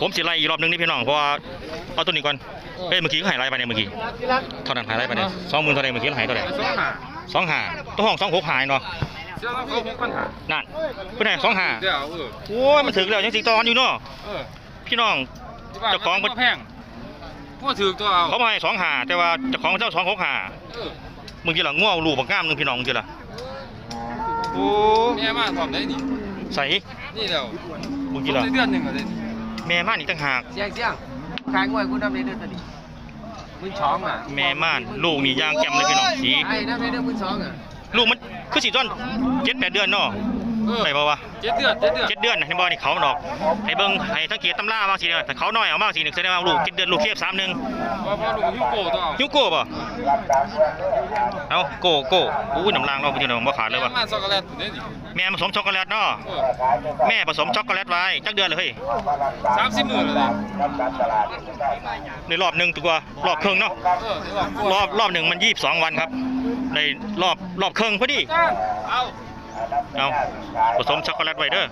ผมสิไล่อีกรอบหนึงนี่พี่น้องเพราะว่าเอาตัวนี้ก่อนเอ้ยเมื่อกี้ก็หายไล่ไปเนี่ยเมื่อกี้เท่านั้นหายไล่ไปเนี่ยสองหมื่นเท่าไหร่เมื่อกี้หายเท่าไหร่สองหาสองห้าตัวห้องสองหกหายเนาะเจ้าต้องเขาหกปัญหานั่นเพื่อนให้สองห้าเดี๋ยวเออโอ้ยมันถึงแล้วยังสิตอนอยู่เนาะเออพี่น้องที่บ้านเจ้าของมันแพงว่าถือตัวเอาเขามาให้สองห้าแต่ว่าเจ้าของเจ้าสองหกห้าเออมึงจีละง่วงลูกบักงามหนึงพี่น้องมึงจีละโอ้แม่มาพร้อมได้นี่ใส่นี่แล้วมึงจีละเดือนหนึ่งอะเด้นี่ แม่ม่านอีกต่างหาก เสียงเสียงขายงวยกูน้ำในเดือนตะดิมึงช้องอะแม่ม่านลูกนี่ย่างแจ่มเลยพี่น้องสีไอ้น้ำในเดือนมึงช้องอะลูกมันคือสีต้นเจ็ดแปดเดือนเนาะเออ ไปบ่วะเจ็ดเดือนเจ็ดเดือนเจ็ดเดือนนะเห็นบ่นี่เขาดอกให้เบิ่งให้สังเกตตำราบางสีเนี่ยแต่เขาน้อยเอามากสีหนึ่งแสดงว่าลูกเจ็ดเดือนลูกเทียบสามหนึ่งว่าพอลูกยูโกตัวเอาฮิวโก้ป่ะเอาโก้โก้อู้น้ำลางเราพี่น้องบ่ขาดเลยว่ะแม่มาช็อกโกแลตเด้นี่แม่ผสมช็อกโกแลตเนาะเออแม่ผสมช็อกโกแลตไว้จักเดือนเลยเฮ้ยสามสิบหมื่นเลยในรอบหนึ่งตัวรอบครึ่งเนาะเออที่ว่ารอบรอบหนึ่งมันยี่สิบสองวันครับในรอบรอบครึ่งพอดีจ้างเอา เอาผสมช็อกโกแลตไว้เด้อ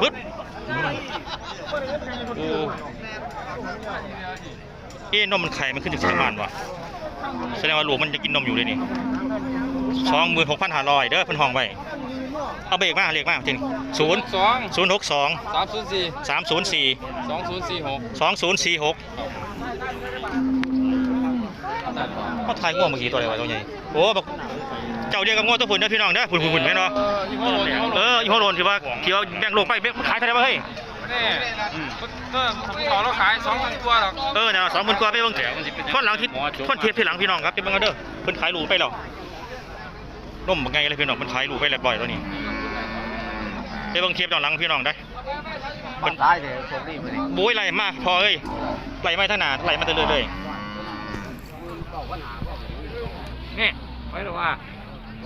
ปึ๊ดโอ้เอ๊ะนมมันไข่มันขึ้นถึงสมานวะแสดงว่าลูกมันจะกินนมอยู่เลยนี่สองหมื่นหกพันห้าร้อยเด้อเพิ่นห้องไว้เอาเบรกมาเรียกมาจริงศูนย์สองศูนย์หกสองสามศูนย์สี่สามศูนย์สี่สองศูนย์สี่หกสองศูนย์สี่หก เขาถ่ายง่วงเมื่อกี้ตัวอะไรวะตัวใหญ่โอ้บอกเจ้าเดียวกับง่วงตัวฝุ่นเด้อพี่น้องเด้อฝุ่นฝุ่นฝุ่นแม่นเนาะเออยี่ห้อโลนเออยี่ห้อโรนที่ว่าที่ว่าแบ่งโลกไปแบ่งขายเท่าไหร่วะเฮ้ยแน่ก็ผมขอเราขายสองพันตัวหรอกเออเนี่ยสองหมื่นกว่าไปเบิ่งท่อนหลังที่ท่อนเทียบที่หลังพี่น้องครับไปเบิ่งกันเด้อเพิ่นขายหลูไปแล้วนุ่มบักไงเลยพี่น้องเพิ่นขายหลูไปแล้วบ่อยตัวนี้ไปเบิ่งเทียบด้านหลังพี่น้องได้มัเพิ่นนตายเลยสมดีไปเลยบุ้ยไหลมากพอเอ้ยไหลไม่ทางหนาไหลมาเรื่อยๆเลย นี่ไว้หรือว่า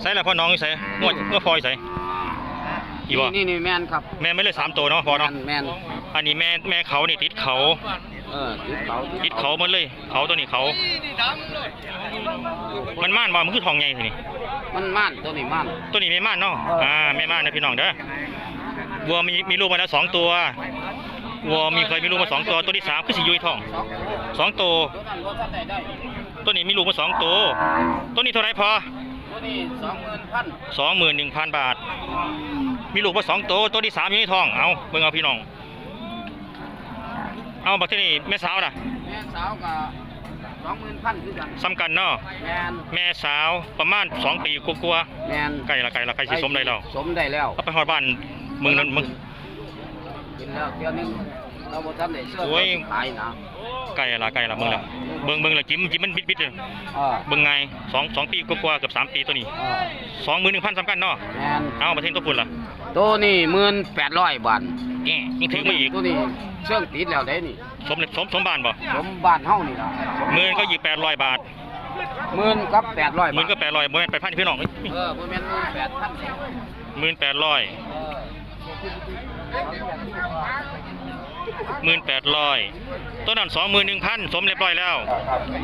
ใส่ละพ่อน้องอยู่ใส่งวดงวดพลอยใส่อีบ่นี่นี่แมนครับแม่ไม่เลยสามตัวเนาะพอเนาะแมนอันนี้แม่แม่เขานี่ติดเขาเออติดเขาติดเขาหมดเลย เขาตัวนี้เขา มันม่านบ่มันคือทองใหญ่ทีนี่มันม่านตัวนี้ม่านตัวนี้ไม่ม่านเนาะอ่าไม่ม่านนะพี่น้องเด้อวัวมีมีลูกมาแล้วสองตัววัวมีเคยมีลูกมาสองตัวตัวที่สามคือสียุยทองสองตัว ตัวนั้นรถท่านใดได้ตัวนี้มีลูกมาสองตัว ตัวนี้เท่าไหรพอ ตัวนี้สองหมื่นพันสองหมื่นหนึ่งพันบาท มีลูกมาสองตัว ตัวที่สามอยู่ในท้อง เอาเบิ่งเอาพี่น้อง เอาบักที่นี่แม่สาวล่ะ แม่สาวกับสองหมื่นพันคือกันซ้ำกันเนาะ แมนแม่สาวประมาณสองปีกลัวาแมนๆไก่ละไก่ละไก่สิสมได้แล้วสมได้แล้วเอาไปหอดบ้านมึงนั่นมึงกินแล้วเดี๋ยวนึงเราบ่ทันได้เชื่อโอ้ยขายนะ ไก่ละไก่ละมึงละ เบิ่งเบิ่งละจิ้มจิ้มมันบิดบิดเลยอ่าเบิ่งไงสองสองปีกลัวาๆเกือบสามปีตัวนี้อ่าสองหมื่นหนึ่งพันซ้ำกันเนาะแมนเอามาเทงตัวฝุ่นล่ะตัวนี้หมื่นแปดร้อยบาทแง่ยังถึงมาอีกตัวนี้เชื่องติดแล้วได้นี่สมสมสมบานบ่สมบ้านเฮานี่ล่ะหมื่นก็ยี่แปดร้อยบาทหมื่นกับแปดร้อยหมื่บานทก็แปดร้อยหมื่นแปดพันพี่น้องเออบ่แม่นหมื่นแปดพันหมื่นแปดร้อย หมื่นแปดร้อยตัวนั้นสองหมื่นหนึ่งพันสมเรียบร้อยแล้ว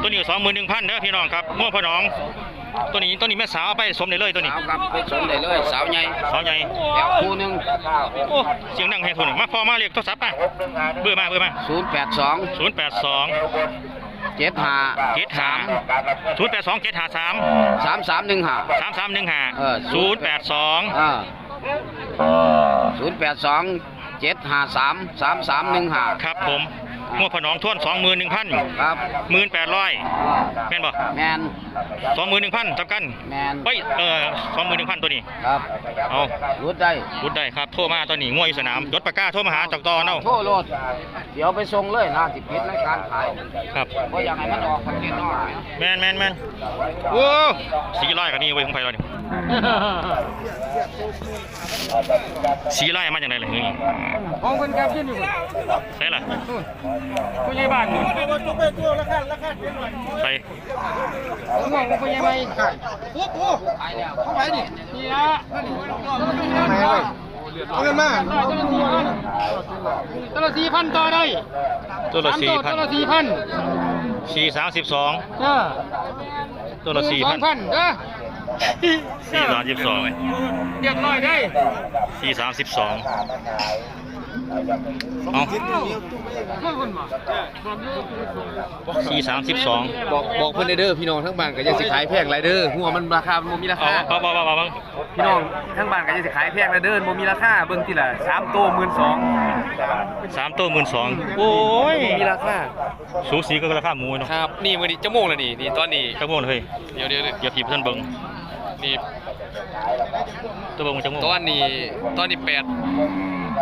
ตัวนี้สองหมื่นหนึ่งพันเด้อพี่น้องครับม่วงพ่อน้อง ตัวนี้ตัวนี้แม่สาวเอาไปสมได้เลยตัวนี้สาวกับไปสมได้เลยสาวใหญ่สาวใหญ่แถวคู่หนึงโอ้เสียงดังให้คนมาพอมาเรียกโทรศัพท์มาเบอร์มาเบอร์มาศูนย์แปดสองศูนย์แปดสองเจ็ดห้าเจ็ดห้าศูนย์แปดสองเจ็ดห้าสามสามสามหนึ่งห้าสามสามหนึ่งห้าเออศูนย์แปดสองอ่าศูนย์แปดสอง เจ็ดห้าสามสามสามหนึ่งห้าครับผมม่วงพ่อน้องทวนสองหมื่นหนึ่งพันครับหมื่นแปดร้อยแม่นบ่แมนสองหมื่นหนึ่งพันจำกันแมนเฮ้ยเออสองหมื่นหนึ่งพันตัวนี้ครับเอารุดได้พูดได้ครับโทรมาตอนนี้ง่วยอยู่สนามยศปากกาโทรมาหาจอกตอเนาะโทษโลดเดี๋ยวไปส่งเลยนะสิพิษในการขายครับเพราะอยากให้มันออกประเทศนอกนะแมนแมนแมนโอ้สีไล่กันนี่เว้ยของไผ่เราเนี่ย สีไล่มาจากไหนล่ะนี่ของคนกับยื่นอยู่ใช่ล่ะผู้ใหญ่บ้านใส่ผมมองผู้ใหญ่ไม่ขายขายแล้วเข้าไปดินี่ละเอาเงินมาตัวละสี่พันต่อได้ตัวละสี่พันตัวละสี่พันสี่สามสิบสองเออตัวละสี่สอพันงพันเด้อ สี่สามสิบสองเรียบร้อยได้สี่สามสิบสองเอาสี่สามสิบสองบอกบอกเพื่อนเด้อพี่น้องทั้งบ้านก็ยังสิขายแพงไรเด้อหัวมันราคามันมีราเอาคาเอาเอาเอาเอาเอาพี่น้องทั้งบ้านก็ยังสิขายแพงไรเด้อมันมีราคาเบิ่งทีละสามตัวหมื่นสองสามตัวหมื่นสองโอ้ยมีราคาสูสีก็ราคาหมูเนาะครับนี่มื้อนี้จะโมงแล้วนี่นี่ตอนนี้จักโมงเลยเดี๋ยวเดี๋ยวเดี๋ยวอย่าถีบเพื่อนเบิ้ง นี่ตัวเบิ้งมันจักโมงตอนนี้ตอนนี้แปด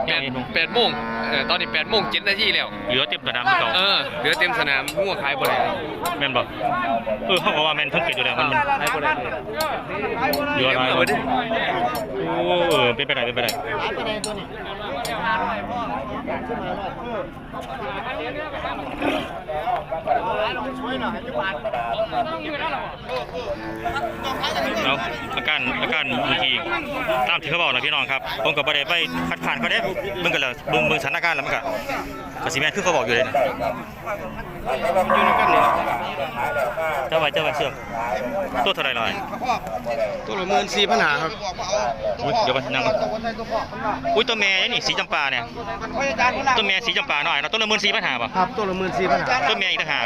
แปดแปดโมงเออตอนนี้แปดโมงเจ็ดนาทีแล้ว เหลือเต็มสนามเก่าเออเหลือเต็มสนามหัวขายบ่ได้แม่นบอกเออเขาบอกว่าแม่นทั้งเกิดอยู่แล้วมันมันขายบ่ได้เหลืออะไรวะโอ้เออเป็นไปได้เป็นไปได้ แล้วอาการอาการบางทีตามที่เขาบอกนะพี่น้องครับผมก็บ่ได้ไปคัดค้านเขาได้เบิ่งกันแล้วเบิ่งเบิ่งสถานการณ์แล้วมันก็ก็สิแม่นคือเขาบอกอยู่เลยนะอยู่ในกันนี่เจ้าไว้เจ้าไว้เชื่อมตัวเท่าไหร่ล่ะตัวละหมื่นสี่พันหาครับอุ้ยเดี๋ยวก่อนนั่งก่อนอุ้ยตัวแม่นี่สีจำปาเนี่ยตัวแม่สีจำปาหน่อยเนาะตัวละหมื่นสี่พันหาป่ะครับตัวละหมื่นสี่พันหาตัวแม่อีกต่างหาก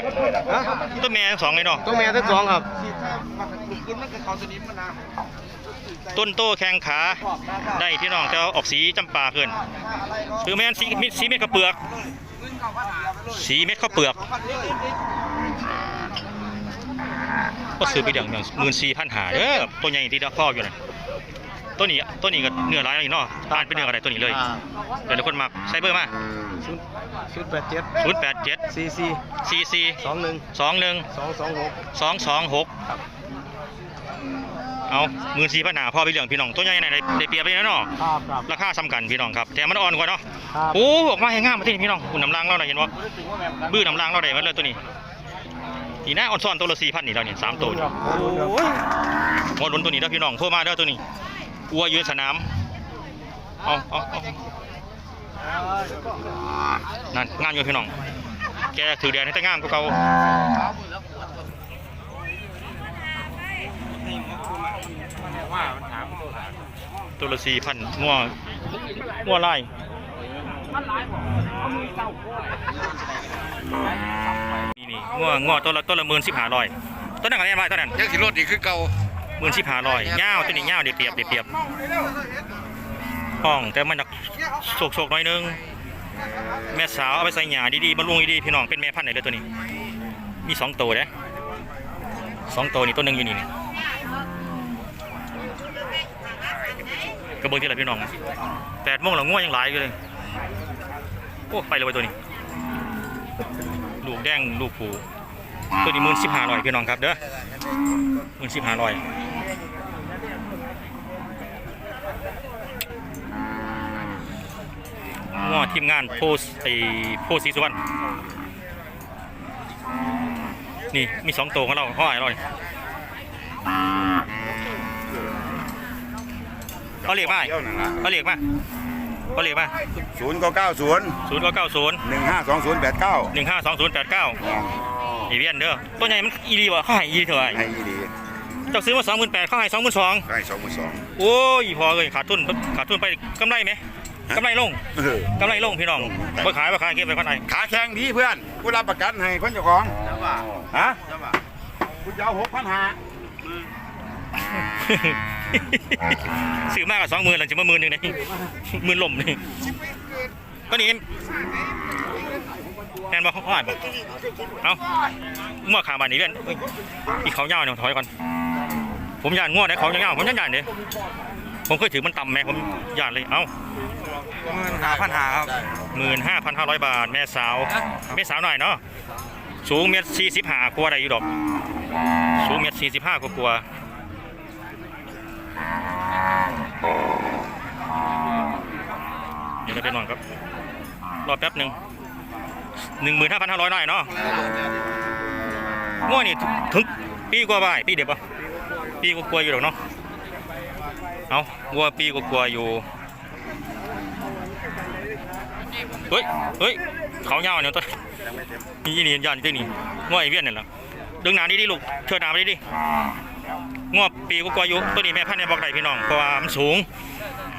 ฮะตัวแม่ทั้งสองเลยเนาะตัวแม่ทั้งสองครับต้นโตแข้งขาได้พี่น้องแต่ว่าออกสีจำปาเกินคือแม่นสีมิดสีเม็ดข้าวเปลือก สีเม็ดข้าวเปลือกก็ซื้อไปเดี๋ยวอย่างหมื่นสี่พันหาเด้อตัวใหญ่ที่ดอกพ่ออยู่น่ะ ตัวนี้ตัวนี้ก็เนื้อร้ายนี่เนาะทานเป็นเนื้ออะไรตัวนี้เลยเดี๋ยวทุกคนมาใช้เบอร์มาชุดแปดเจ็ดศูนย์แปดเจ็ดสี่สี่สี่สี่สองหนึ่งสองหนึ่งสองสองหกสองสองหกเอาหมื่นสี่พันหาพ่อไปเรื่องพี่น้องตัวใหญ่ไหนได้ได้เปรียบไปแล้วเนาะครับครับราคาซ้ำกันพี่น้องครับแต่มันอ่อนกว่าเนาะครับโอ้ออกมาให้งามมาที่นี่พี่น้องคุณน้ำล้างเราหน่อยเห็นว่าบื้อน้ำล้างเราได้มาเลยตัวนี้อีน่าอ่อนซ่อนตัวละสี่พันนี่เราเนี่ยสามตัวนี่ โอ้ยหมดลุ้นตัวนี้แล้วพี่น้องโทรมาเด้อตัวนี้ อัวอยืนสนาม เอาเอาเอานั่นงามอยู่พี่น้อง แกถือแดงให้แต่งามกว่าเก่าตัวละสี่พันงัวงัวลายนี่นี่งัวงัวตัวละตัวละหมื่นสิบห้าร้อยตัวนั้นอะไรมาตัวนั้นยังสิรถอีกคือเก่า หมื่นสิบห้าร้อยเงาวตัวนี้เงาวเดียวเปียบเดียวเปียบห้องแต่มันจะโศกโศกๆหน่อยนึง แม่สาวเอาไปใส่หยาดีๆบำรุงดีๆพี่น้องเป็นแม่พันธุ์ไหนเลยตัวนี้ มีสองตัวเด้สองตัวนี่ตัวหนึ่งอยู่นี่นี่กระเบื้องที่ไรพี่น้องแปดโมงแล้วง่วงยังหลายอยู่เลยโอ้ไปเลยเว้ยตัวนี้ ลูกแดงลูกผู ตัวนี้หมื่นสิบห้าร้อยพี่น้องครับเด้อหมื่นสิบห้าร้อยง้อทีมงานโพสไอโพสีสุวรรณนี่มีสองตัวของเราห้อยอร่อยเขาเรียกมาเขาเรียกมาเขาเรียกมาศูนย์เก้าเก้าศูนย์ศูนย์เก้าศูนย์หนึ่งห้าสองศูนย์แปดเก้าหนึ่งห้าสองศูนย์แปดเก้าอี เวียนเด้อตัวใหญ่มันอีรีวะเขาให้อีเท่าไหร่ให้ดีเจ้าซื้อมาสองหมื่นแปดเขาให้สองหมื่นสองได้สองหมื่นสอง โอ้ยพอเลยขาดทุนขาดทุนไปกำไรไหมกำไรลงเออกำไรลงพี่น้องบ่ขายบ่ขายเก็บไว้คนไหนขาแข็งดีเพื่อนกูรับประกันให้คนเจ้าของฮะคุณจะเอาหกพันห้าซื้อมากกว่าสองหมื่นแล้วจะมาหมื่นหนึ่งนี่หมื่นลมนี่ก็นี่ แทนบ่เขาอ่านบ่เอางัวขาบานนี้เล่นเอ้ยอีเขาเงาเนี่ยถอยก่อน ผมย่านงัวได้เขาเงาๆผมย่านย่านเด้ผมเคยถือมันต่ำแม่ผมย่านเลย เอ้าหมื่นห้าพันหาครับหมื่นห้าพันห้าร้อยบาท แม่สาว แม่สาวหน่อยเนาะ สูงเมตรสี่สิบห้ากว่าได้อยู่ดอก สูงเมตรสี่สิบห้ากว่าๆเดี๋ยวเราไปนอนครับ รอแป๊บหนึ่ง หนึ่งหมื่นห้าพันห้าร้อยได้เนาะง่วนี่ถึงปีกว่าบ่ายปีเดียวปะปีกว่าๆอยู่ดอกเนาะ เอาวัวปีกว่าๆอยู่ เฮ้ย เฮ้ย เขาเงาเนี่ยตัวนี่นี่ยันตัวนี้ง่วยเวียนนี่แหละดึงหนาดีดิลูก เชิดหนาไปดิดิงวบปีกว่าๆอยู่ ตัวนี้แม่พันธุ์เนี่ยบอกได้พี่น้อง เพราะว่ามันสูง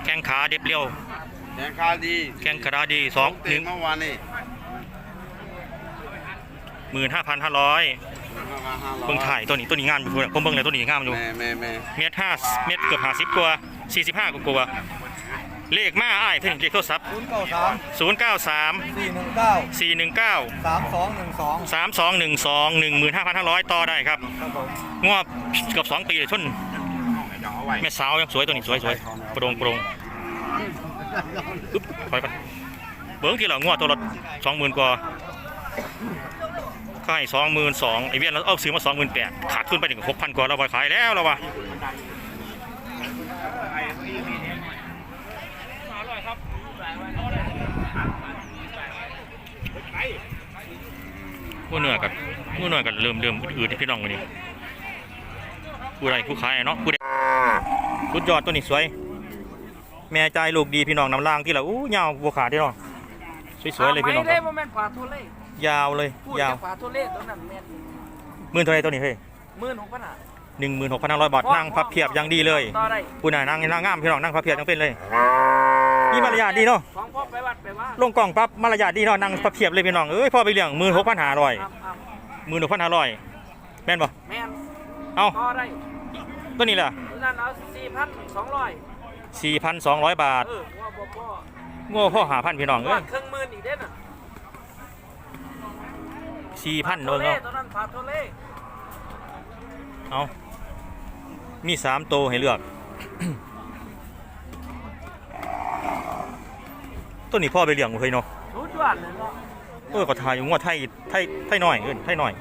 แข้งขาเด็บเลี้ยว แข่งขาดี แข้งขาดีสองหตื่นึ่นงเมื่อวานนี่ หมื่นห้าพันห้าร้อยเบิ่งถ่ายตัวนี้ตัวนี้งามอยู่พุ่นน่ะผมเบิ่งเลยตัวนี้งามอยู่แม่แม่แม่เมตรห้าเมตรเกือบห้าสิบกว่าสี่สิบห้ากว่าเลขมาอ้ายถึงเลขโทรศัพท์ศูนย์เก้าสามศูนย์เก้าสามสี่หนึ่งเก้าสี่หนึ่งเก้าสามสองหนึ่งสองสามสองหนึ่งสองหนึ่งหมื่นห้าพันห้าร้อยต่อได้ครับครับผมงวบเกือบสองปีเลยชนเดี๋ยวเอาไว้แม่สาวยังสวยตัวนี้สวยสวยโปร่งโปร่งอึ๊บถอยไปเบิ้งทีละงวดตัวละสองหมื่นกว่า ขายสองหมื่นสองไอเวียนเราเอาซื้อมาสองหมื่นแปดขาดทุนไปถึงหกพันกว่าเราไปขายแล้วเราวะผู้เหนื่อยกับผู้เหนื่อยกับเริ่มเริ่มอืดๆให้พี่น้องวันนี้ผู้ใดผู้ขายเนาะผู้ใดสุดยอดตัวนี้สวย แม่ใจลูกดีพี่น้องน้ำล่างที่ละอู้ยาวบัวขาดที่น้อง สวยๆเลยพี่น้องคเล่รับโมเมนต์ฝาทุเล่ยาวเลยพูดยาวจากฝาทุเล่ตัวนั้นแม่นหมื่นเท่าไรตัวนี้เฮ้ยหมื่นหกพันอะหนึ่งหมื่นหกพันห้าร้อยบาทนั่งพับเพียบอยังดีเลยต่อได้ผู้น่ะนั่งนั่งงามพี่น้องนั่งพับเพียบยังเป็นเลยนี่มารยาทดีเนาะสองพ่อไปวัดไปว่าลงกล่องปั๊บมารยาทดีเนาะนั่งพับเพียบเลยพี่น้องเอ้ยพ่อไปเลี้ยงหมื่นหกพันห้าร้อยครับครับหมื่นหกพันห้าร้อยแม่นบ่แม่นเอ้าต่อได้ตัวนี้ล่ะตัวนั้นเอาสี่พันสองร้อยสี่พันสองร้อยบาทเออว่าบ่พ่อง้อพ่อหาพันพี่น้องเอ้ว่าย เครื่องหมื่ นอีกเด้น่ะสี่พันทุเบิ่งเล่เนาะตัวนั้นฝาทุเล่เอามีสามตัวให้เลือก ตัวนี้พ่อไปเลี้ยงบ่เคยเนาะชุดยอดเลยเนาะเออก็ทายอยู่งวดไทยไทยไทยน้อยเอิ้นไทยน้อย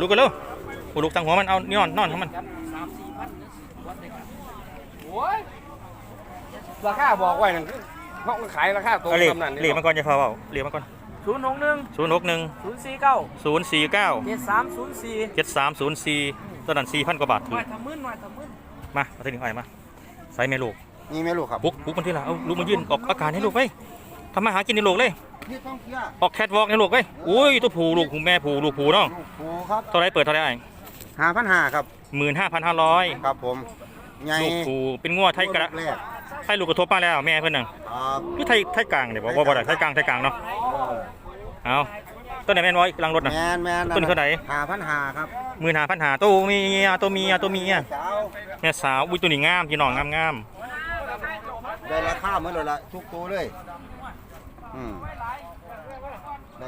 ลุกกันเร็วโอ้ลุกตั้งหัวมันเอานี่นอนนอนของมันกันสามสี่พันวัดได้กันโอ้ย ราคาบอกไว้นั่นคือเพราะมันขายราคาตัวเอาเลขกำนันเลขมันก่อนจะพาเปล่าเลขมันก่อนศูนย์หกหนึ่งศูนย์หกหนึ่งศูนย์สี่เก้าศูนย์สี่เก้าเจ็ดสามศูนย์สี่เจ็ดสามศูนย์สี่ตัวนั้นสี่พันกว่าบาทหถืน่อวยทำมื่นหน่วยทำมื่นมาเอาตัวนี้ไอ้มาใส่แม่ลูกนี่แม่ลูกครับปุ๊กปุ๊กมันที่ละเอาลูกมายืนออกอากาศให้ลูกไปทำมาหากินในโลกเลยนี่ต้องเที่ยออกแคทวอล์กในลูกเว้ยอุ้ยตัวผูลูกผูแม่ผูลูกผูเนาะลูกผูครับเท่าไรเปิดเท่าไรห้าพันห้าครับหมื่นห้าพันห้าร้อยครับผมใหญ่ลูกผูเป็นงัวไทยกระแรก ไทยลูกกระทบมาแล้วแม่เพื่อนน่ะครับคือไทยไทยกลางเดี๋ยวบอกว่าบ่ได้ไทยกลางไทยกลางเนาะเอาตัวไหนแม่นไว้กลางรถน่ะ แมนแมนต้นเท่าไหร่ห้าพันห้าครับหมื่นห้าพันหาตัวเมียตัวเมียตัวเมียเจ้าแม่สาวอุ้ยตัวนี้งามพี่น้องงามงามได้ราคาเมื่อเลยละทุกตัวเลย อืมได้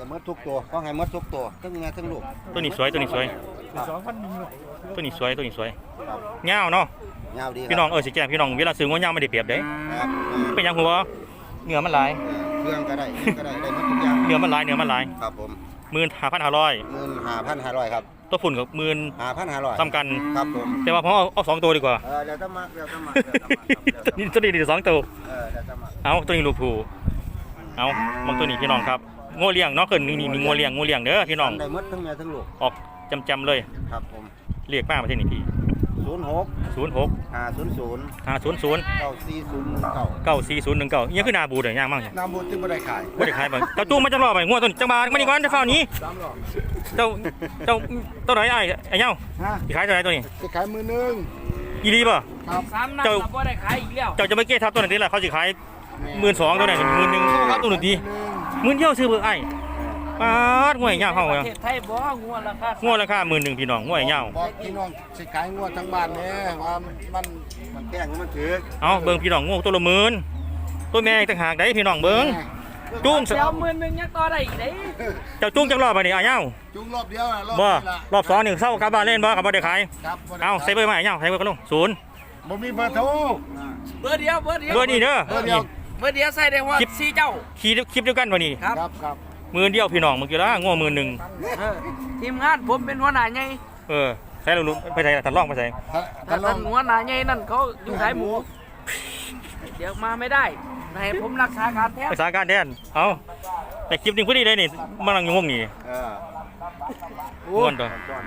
เมื่อทุกตัวต้องให้เมื่อทุกตัวทั้งแม่ทั้งลูกตัวนี้สวยตัวนี้สวยสองพันหนึ่งตัวนี้สวยตัวนี้สวยครับเงาวเนาะยาวดีครับพี่น้องเออสิแจ้งพี่น้องเวลาซื้องัวเงาวไม่ได้เปรียบเด้ครับเป็นหยังหัวเนื้อมันหลายเครื่องก็ได้เครื่องก็ได้ได้หมดทุกอย่างเนื้อมันหลายเนื้อมันหลายครับผมหมื่นห้าพันห้าร้อยหมื่นห้าพันห้าร้อยครับตัวฝุ่นกับหมื่นห้าพันห้าร้อยซ้ำกันครับผมแต่ว่าผมเอาเอาสองตัวดีกว่าเออเดี๋ยวจะมาเดี๋ยวจะมาเดี๋ยวจะมาครับเดี๋ยวจะนี่มาตัวนี้ดีสองตัวเออเดี๋ยวจะมาเอาตัวนี้ลูกผูเอาบางตัวนี้พี่น้องครับ งัวเลี้ยงเนาะเกินนี่นี่มีงัวเลี้ยงงัวเลี้ยงเด้อพี่น้องได้หมดทั้งแม่ทั้งลูกออกจำจำๆเลยครับผมเรียกป้ามาที่นี่พี่ศูนย์หกศูนย์หกห้าศูนย์ศูนย์ห้าศูนย์ศูนย์เก้าสี่ศูนย์หนึ่งเก้าเก้าสี่ศูนย์หนึ่งเก้ายังคือหนาบูดเลยย่างมั่งเนี่ยน้ำบุตรที่ไม่ได้ขายไม่ได้ขายไปเจ้าจูงมาจังรอไปงัวตัวนี้จังบามานี่ก่อนจะเฝ้าหนี้สามหลอดเจ้าเจ้าตัวไหนไอ้ไอ้เจ้าฮะสิขายตัวไหนตัวนี้จะขายมือหนึ่งอีรีป่ะสามนัดเจ้าเราบ่ได้ขายอีกแล้วเจ้าจะไม่เก้ทับตัวไหนทีละเขาสิขาย หมื่นสองตัวไหนหมื่นหนึ่งครับตัวหนึ่งทีหมื่นเดียวซื้อเบอร์ไอ้ปาดงวยเงาเฮาปเระเทศไทยบ่งัวราคางวราคาหมื่นหนึ่งพี่น้องงวยเงาบอกพี่น้องสิขายงวดทั้งบ้านเนี่ยว่ามันมันแพงมันถือเอาเบิ่งพี่น้องงวตัวละหมื่นตัวแม่อีกต่างหากได้พี่น้องเบิ่งจุ้งเดี๋ยวหมื่นหนึงยังต่อได้อีกเด้เจ้าจุ้งจักรอบไปนี่อ้ายเงาจุงรอบเดียวอะรอบบ่นี้ละรอบสองนี่เศร้ากลับบ้านเล่นบ่กับบ่ได้ขายครับบ่ได้เอาใส่เบอร์มาอ้ายเงาใส่เบอร์กันลงศูนย์บ่มีเบอร์โทรเบอร์เดียวเบอร์เดียวเบอร์นี่เด้อเบอร์เดียว เบอร์เดียวใส่ได้ว่าคลิปสี่เจ้าขี่คลิปเดียวกันบ่นี่ครับ ครับครับหมื่นเดียวพี่น้องเมื่อกี้ละงวหมื่นหนึ่งเออทีมงานผมเป็นหัวหน้าใหญ่เออใส่ลุไปใส่ตัดล่องไปใส่ถ้าแต่ถ้าลท่างนหัวหน้าใหญ่นั่นเขาอยู่สายหมู เดี๋ยวมาไม่ได้ให้ผมรักษาการแทนไปสาการแทนเอาแต่คลิปหนึงพอดีเลยนี่มันกำลังงงนี่เออม่วนตัวก่อน